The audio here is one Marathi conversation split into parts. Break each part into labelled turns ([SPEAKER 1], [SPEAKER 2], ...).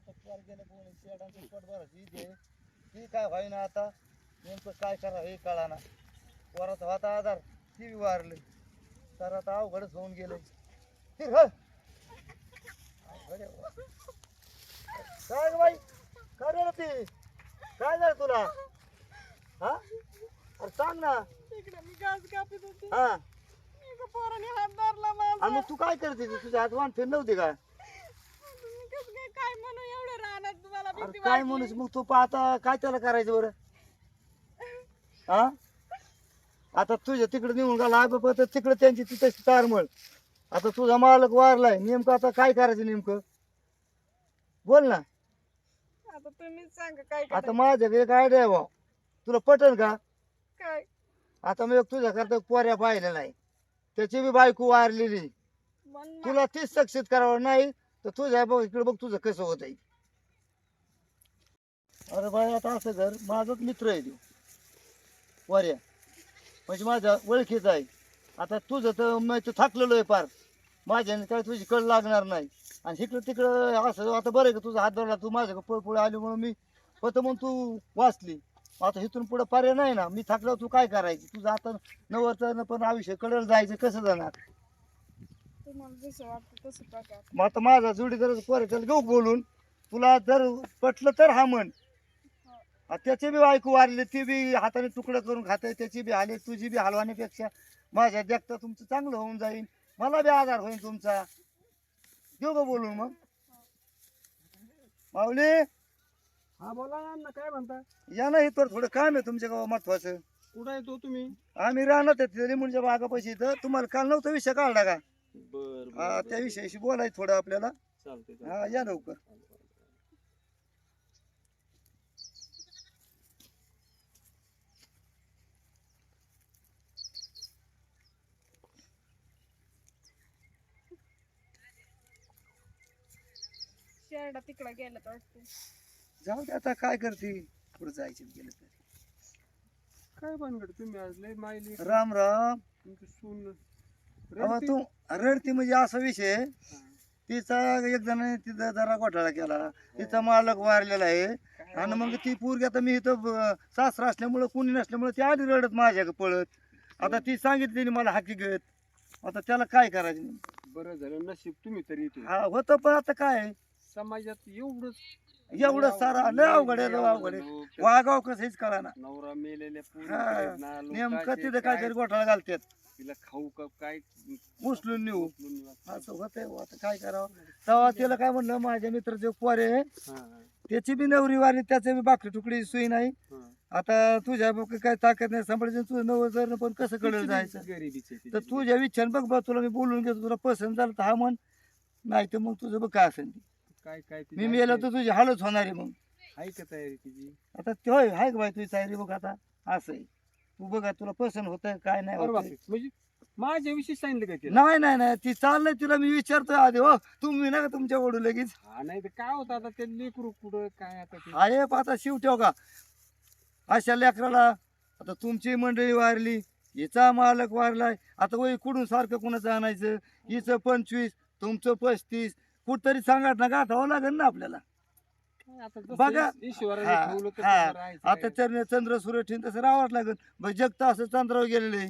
[SPEAKER 1] आता पोर गेलं कोणी शेडांचं पोट भरायची इथे. ती काय व्हायना आता? नेमकं काय करा हे कळाना. पोराचा होता आधार ती बी वारले. तर आता अवघडच होऊन गेले हं. काय बाई? काय रे ती? काय झालं तुला? हा? अरे सांग ना.
[SPEAKER 2] इकडे मी कापत होती.
[SPEAKER 1] हा.
[SPEAKER 2] एका पोराने हात धरला माझा.
[SPEAKER 1] आणि मग तू काय करते? तुझ्या हात वाहन फिर नव्हती का
[SPEAKER 2] मी कसं काय काय म्हणू एवढं राहणार तुम्हाला
[SPEAKER 1] अरे काय. म्हणूस? मग तू आता काय त्याला करायचं बरं? हा? आता तुझ्या तिकडे निघून गेला. बाबा तर तिकडे त्यांची तिथे तारमळ. आता तुझा मालक वारलाय. नेमकं आता काय करायचं नेमकं? बोल ना.
[SPEAKER 2] आता तुम्हीच सांगा काय
[SPEAKER 1] आता. माझ्याकडे एक आयडिया भाऊ. तुला पटन का?
[SPEAKER 2] काय?
[SPEAKER 1] आता मी एक तुझ्या करता पोऱ्या पाहिल्या नाही. त्याची बी बायको वारलेली. तुला तीच सक्सेस करावं नाही तर तुझ्या बघ इकडे बघ तुझं कसं होत आहे अरे बाई आता असं कर. माझाच मित्र आहे तो. वर्या म्हणजे माझ्या ओळखीचा आहे. आता तुझं तर मी तर थकलेलो आहे पार. माझ्याने काय तुझी कळ लागणार नाही. आणि इकडं तिकडं असं आता बरं आहे का तुझा हात धरला तू माझ्या पळ पुढे आली म्हणून मी होतं म्हणून तू वाचली. आता इथून पुढे पर्याय नाही ना. मी थकल्यावर तू काय करायची? तुझं आता नवरचं पण आयुष्य कळलं जायचं कसं जाणार? मग आता माझा जोडीदाराचं पोर त्याला घेऊ बोलून. तुला जर पटलं तर हा म्हण. त्याची बी बायको वारली ती बी हाताने तुकडं करून खाते त्याची बी हाले तुझी बी हलवाण्यापेक्षा माझ्या देखता तुमचं चांगलं होऊन जाईल मला बी आधार होईल तुमचा. घेऊ का बोलून मग? माऊली?
[SPEAKER 3] हा बोला ना काय म्हणता?
[SPEAKER 1] या ना इथवर थोडं काम आहे तुमच्या गावा महत्वाचं.
[SPEAKER 3] कुठं येतो तुम्ही?
[SPEAKER 1] आम्ही राहणार आहे लिंबूच्या बागापाशी इथं. तुम्हाला काल नव्हता विषय काढला का?
[SPEAKER 3] बर
[SPEAKER 1] हा त्या विषयाशी बोलायचं थोडं आपल्याला.
[SPEAKER 3] चालतंय.
[SPEAKER 1] हा या लवकर.
[SPEAKER 2] तिकडं गेलं तर वाटतं
[SPEAKER 1] जाऊ दे आता काय करते? पुढे जायचं गेलं तर.
[SPEAKER 3] काय भानगड तुम्ही आज लय मायली.
[SPEAKER 1] राम राम.
[SPEAKER 3] तुमची सून.
[SPEAKER 1] अहो,
[SPEAKER 3] रडती?
[SPEAKER 1] तू रडती म्हणजे असा विषय आहे. तिचा एक जण तिचा जरा घोटाळा केला. तिचा मालक वारलेला आहे.
[SPEAKER 3] काय
[SPEAKER 1] आणि मग ती पोरगी आता मी इथं ब- सासरा असल्यामुळं कोणी नसल्यामुळं ती आली रडत माझ्याकडे पळत. आता ती सांगितली मला हकीकत. आता त्याला काय करायचं?
[SPEAKER 3] बरं झालं नशीब तुम्ही तरी इथे.
[SPEAKER 1] हा होतं पण आता काय?
[SPEAKER 3] समाजात एवढंच
[SPEAKER 1] एवढं सारा लय अवघड आहे लय अवघड आहे वागाव कसं हेच कळा ना
[SPEAKER 3] नवरा मेलेल्या
[SPEAKER 1] हा,
[SPEAKER 3] ना,
[SPEAKER 1] नेमकं तिथं
[SPEAKER 3] काय
[SPEAKER 1] काहीतरी घोटाळा घालतात
[SPEAKER 3] तिला खाऊ का काय
[SPEAKER 1] उचलून नेऊ. असं होतंय बुवा, आता काय करावं तेव्हा तिला काय म्हणलं माझ्या मित्राचे पोरे आहे
[SPEAKER 3] हा, हा,
[SPEAKER 1] त्याची बी नवरी वारली त्याची बी बाकरी तुकडी सोयी नाही
[SPEAKER 3] हा.
[SPEAKER 1] आता तुझ्या बघ काय ताकद नाही सांभाळायचं तुझं नवं जर पण कसं कळलं जायचं
[SPEAKER 3] गरिबीच आहे
[SPEAKER 1] तर. तुझ्या विचार बघ बा तुला मी बोलून घेतो तुला पसंत झालं तर हा म्हण नाही तर मग तुझं बघ काय असेल ते.
[SPEAKER 3] काय काय
[SPEAKER 1] मी मेलो तर तुझी हालच होणार आहे मग.
[SPEAKER 3] आहे का तयारी तिची?
[SPEAKER 1] आता ते होय हाय का बाई तुझी तयारी बघ आता? असं आहे. तू बघा तुला पसंत होत काय नाही होत
[SPEAKER 3] म्हणजे माझ्याविषयी सांगितलं का तिला?
[SPEAKER 1] नाही नाही नाही. ती चाललंय तिला मी विचारतोय आधी हो. तुम्ही ना तुमच्या वडू लगेच?
[SPEAKER 3] हा नाही तर काय होतं आता? ते लेकरू कुठं काय आता ते?
[SPEAKER 1] आहे आता शिव ठेव का? अशा लेकराला आता तुमची मंडळी वारली हिचा मालक वारलाय. आता वय कुठून सारखं कुणाचं आणायचं? हिचं पंचवीस तुमचं पस्तीस कुठतरी सांगा ना गाठावं लागेल ना आपल्याला बघा. हा, हा. आता
[SPEAKER 3] काय.
[SPEAKER 1] चंद्र सूर्य ठेवून तसं राहावंच लागेल जग तर असं चंद्रावर गेलेलं आहे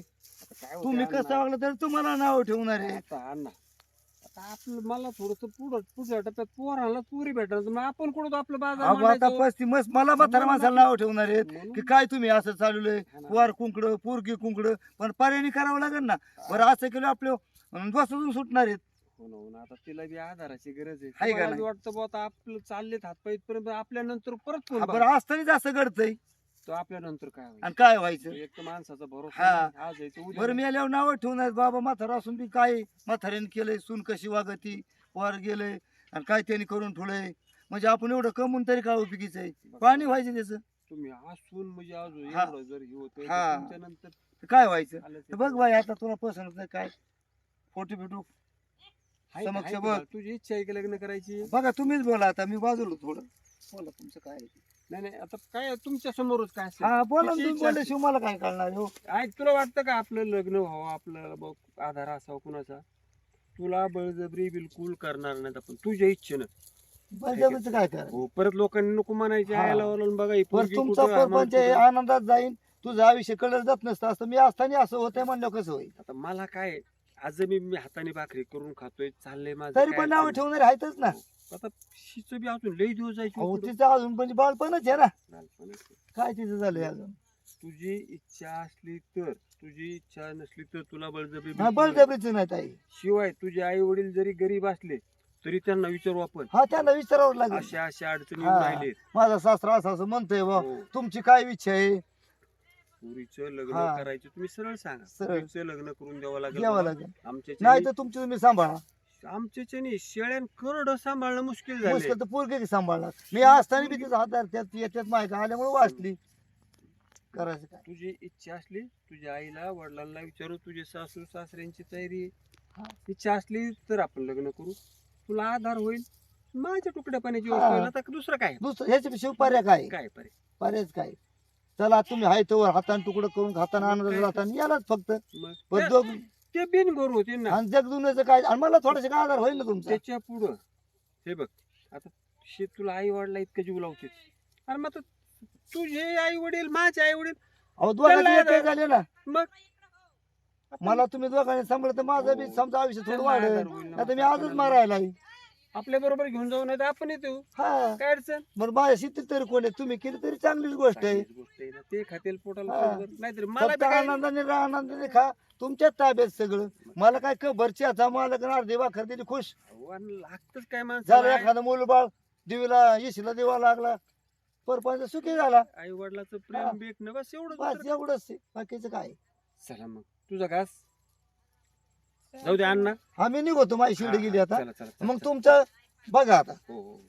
[SPEAKER 1] तुम्ही? कसं वागलं तर तुम्हाला नाव ठेवणार आहे
[SPEAKER 3] आपलं मला थोडस पुढं पुढच्या टप्प्यात पोराला पुरी भेटणार मग आपण कुठं आपलं बाजार
[SPEAKER 1] अहो, आता
[SPEAKER 3] मांडायचो?
[SPEAKER 1] पस्ती मस्त मला म्हातारा माणसाला नाव ठेवणार आहेत
[SPEAKER 3] म्हणून-
[SPEAKER 1] की काय तुम्ही असं चालवलंय
[SPEAKER 3] हा ना.
[SPEAKER 1] वार कुंकड पोरगी कुंकड पण पर्यायी करावं लागेल ना बरं असं केलं आपलं बसून सुटणार आहेत
[SPEAKER 3] हो ना, हो ना. आता तिला बी आधाराची गरज आहे
[SPEAKER 1] आहे का नाही?
[SPEAKER 3] वाटतं बुवा आता आपलं चाललेत हातपाय इथपर्यंत आपल्या नंतर परत फोन
[SPEAKER 1] हा,
[SPEAKER 3] बघा.
[SPEAKER 1] बरं असतानाच असं घडतंय
[SPEAKER 3] तो आपल्या नंतर काय होईल
[SPEAKER 1] आणि काय व्हायचं
[SPEAKER 3] एक तर माणसाचा भरोसा
[SPEAKER 1] हा.
[SPEAKER 3] नाही. आज यायचं उद्या
[SPEAKER 1] बरं
[SPEAKER 3] नाही.
[SPEAKER 1] मी आल्यावर नाव ठेवणार बाबा म्हातारा असून बी काय म्हाताऱ्याने केलंय सून कशी वागती वर गेलंय आणि काय त्यांनी करून ठेवलंय म्हणजे आपण एवढं कमवून तरी काय उपयोगीच आहे पाणी व्हायचं त्याचं
[SPEAKER 3] तुम्ही असून म्हणजे अजून
[SPEAKER 1] हा.
[SPEAKER 3] एवढं जर हे होतं
[SPEAKER 1] हा.
[SPEAKER 3] तुमच्या नंतर
[SPEAKER 1] तर काय व्हायचं
[SPEAKER 3] आलं
[SPEAKER 1] तर
[SPEAKER 3] ते
[SPEAKER 1] बघ बाई आता तुला पसंत नाही काय फोटो बिटो समक्ष बघ.
[SPEAKER 3] तुझी इच्छा आहे की लग्न करायची?
[SPEAKER 1] बघा तुम्हीच बोला आता मी बाजूला थोडं. बोला तुमचं काय आहे ते.
[SPEAKER 3] नाही नाही आता काय तुमच्या समोरच काय असेल?
[SPEAKER 1] हा बोला ना तुम्ही
[SPEAKER 3] इच्छा
[SPEAKER 1] बोलल्याशिवाय मला काय कळणार हो?
[SPEAKER 3] तुला वाटतं का आपलं लग्न व्हावं आपल्याला बघ आधार असावा कुणाचा? तुला बळजबरी बिलकुल करणार नाहीत आपण तुझ्या इच्छेनं.
[SPEAKER 1] बळजबरीचं काय करायचं?
[SPEAKER 3] हो परत लोकांनी नको म्हणायचे
[SPEAKER 1] हा.
[SPEAKER 3] आयला वळून बघा ही पोरगी
[SPEAKER 1] तुमचा
[SPEAKER 3] कुठं, आम्हाला
[SPEAKER 1] परपंच हे
[SPEAKER 3] कुठं.
[SPEAKER 1] आनंदात जाईन तुझं आयुष्य कळत जात नसतं असं मी असताना असं होतंय म्हणलं कसं होईल?
[SPEAKER 3] आता मला काय आज मी मी हाताने भाकरी करून खातोय चाललंय माझं
[SPEAKER 1] तरी
[SPEAKER 3] काय
[SPEAKER 1] पण नाव
[SPEAKER 3] अडचण
[SPEAKER 1] ठेवणार आहेतच ना
[SPEAKER 3] नाही. आता शिच बी अजून लई दिवस जायची
[SPEAKER 1] अहो
[SPEAKER 3] पुढं.
[SPEAKER 1] तिचं अजून पण बाळपणच आहे ना. काय तिचं झालंय अजून
[SPEAKER 3] तुझी इच्छा असली तर तुझी इच्छा नसली तर तुला बळजबरी
[SPEAKER 1] हा
[SPEAKER 3] भेटणार.
[SPEAKER 1] बळजबरीचं नाही ताई
[SPEAKER 3] शिवाय तुझे आई वडील जरी गरीब असले तरी त्यांना विचारू आपण
[SPEAKER 1] हा त्यांना विचारावं लागेल
[SPEAKER 3] अशा अशा अडचणी
[SPEAKER 1] हा.
[SPEAKER 3] राहिले
[SPEAKER 1] माझा सासरा असं असं म्हणतोय बा
[SPEAKER 3] हो.
[SPEAKER 1] तुमची काय इच्छा आहे
[SPEAKER 3] पुरीचं लग्न
[SPEAKER 1] हा.
[SPEAKER 3] करायचं तुम्ही सरळ सांगा.
[SPEAKER 1] सरळ.
[SPEAKER 3] पुरीचं लग्न करून द्यावं लागेल
[SPEAKER 1] घ्यावं
[SPEAKER 3] बाबा.
[SPEAKER 1] लागेल.
[SPEAKER 3] आमच्या
[SPEAKER 1] नाही तर तुमची तुम्ही सांभाळा.
[SPEAKER 3] आमच्याच्यानी शेळ्यान करड सांभाळणं मुश्किल झालं
[SPEAKER 1] मुश्किल तर पोरगे मी असताना बी तिचा हात त्यात याच्यात माहिती आल्यामुळे वाचली. करायचं काय?
[SPEAKER 3] तुझी इच्छा असली तुझ्या आईला वडिलांना विचारू तुझे सासू सासऱ्यांची तयारी.
[SPEAKER 1] हा.
[SPEAKER 3] इच्छा असली तर आपण लग्न करू. तुला आधार होईल. माझ्या तुकड्या पाण्याची
[SPEAKER 1] हा.
[SPEAKER 3] होईल आता दुसरं काय?
[SPEAKER 1] दुसरं ह्याच्यापेक्षा पर्याय काय?
[SPEAKER 3] काय पर्याय
[SPEAKER 1] पर्यायच काय? चला तुम्ही हाय तोवर हाताने तुकडं करून हाताने आनंद राहताना यालाच फक्त. पण दोघ
[SPEAKER 3] ते बिनगोर होते ना.
[SPEAKER 1] आणि जग दुनियाचं काय आणि मला थोडासा काय आधार होईल ना तुमचा?
[SPEAKER 3] त्याच्या पुढं. हे बघ आता शे तुला आई वडला इतकं जीव लावते. आणि मग आता तुझे आई वडील माझे आई वडील
[SPEAKER 1] अहो दोघांचे
[SPEAKER 3] त्याला-
[SPEAKER 1] एक झाले ना
[SPEAKER 3] मग?
[SPEAKER 1] मला तुम्ही दोघांनी सांभाळलं तर माझं बी समजा आयुष्य थोडं
[SPEAKER 3] त्यांना आधार
[SPEAKER 1] वाढेल
[SPEAKER 3] होईल ना.
[SPEAKER 1] आता मी आजच मारायला.
[SPEAKER 3] आपल्या बरोबर घेऊन जाऊ नाही तर आपण येतो.
[SPEAKER 1] हा.
[SPEAKER 3] काय अडचण?
[SPEAKER 1] मग माझ्या शेतीत तरी कोण आहे? तुम्ही केली तरी चांगलीच गोष्ट आहे.
[SPEAKER 3] चांगलीच गोष्ट आहे ना. ते खातील पोटाला
[SPEAKER 1] हा.
[SPEAKER 3] पोटभर. नाहीतर मला
[SPEAKER 1] फक्त
[SPEAKER 3] बी काय-
[SPEAKER 1] आनंदाने राहा आनंदाने खा. तुमच्याच ताब्यात सगळं. मला काय खबरची आता मला काय अर्धी भाकर दिली खुश.
[SPEAKER 3] अहो, आणि लागतच काय
[SPEAKER 1] झालं एखादं मूल बाळ देवीला येशीला देवा लागला. परपंच सुखी झाला.
[SPEAKER 3] आई वडिलाचं
[SPEAKER 1] हा.
[SPEAKER 3] प्रेम भेटणं बस एवढं
[SPEAKER 1] बस एवढंच आहे. बाकीचं काय?
[SPEAKER 3] चला मग. तुझा घास. जाऊ दे अण्णा.
[SPEAKER 1] आम्ही निघतो माझी शिवडी गेली आता.
[SPEAKER 3] चला चला चला,
[SPEAKER 1] मग
[SPEAKER 3] चला.
[SPEAKER 1] तुमचं बघा आता.
[SPEAKER 3] हो हो.